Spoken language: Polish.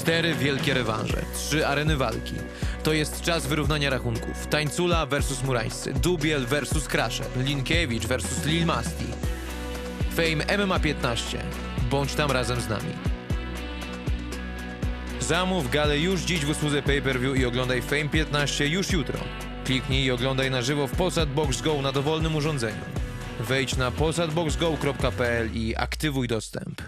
Cztery wielkie rewanże, trzy areny walki. To jest czas wyrównania rachunków. Tańcula versus Murańscy, Dubiel versus Crusher, Linkiewicz versus Lil Masti. Fame MMA 15. Bądź tam razem z nami. Zamów galę już dziś w usłudze pay-per-view i oglądaj Fame 15 już jutro. Kliknij i oglądaj na żywo w Posad Box Go na dowolnym urządzeniu. Wejdź na PosadBoxGo.pl i aktywuj dostęp.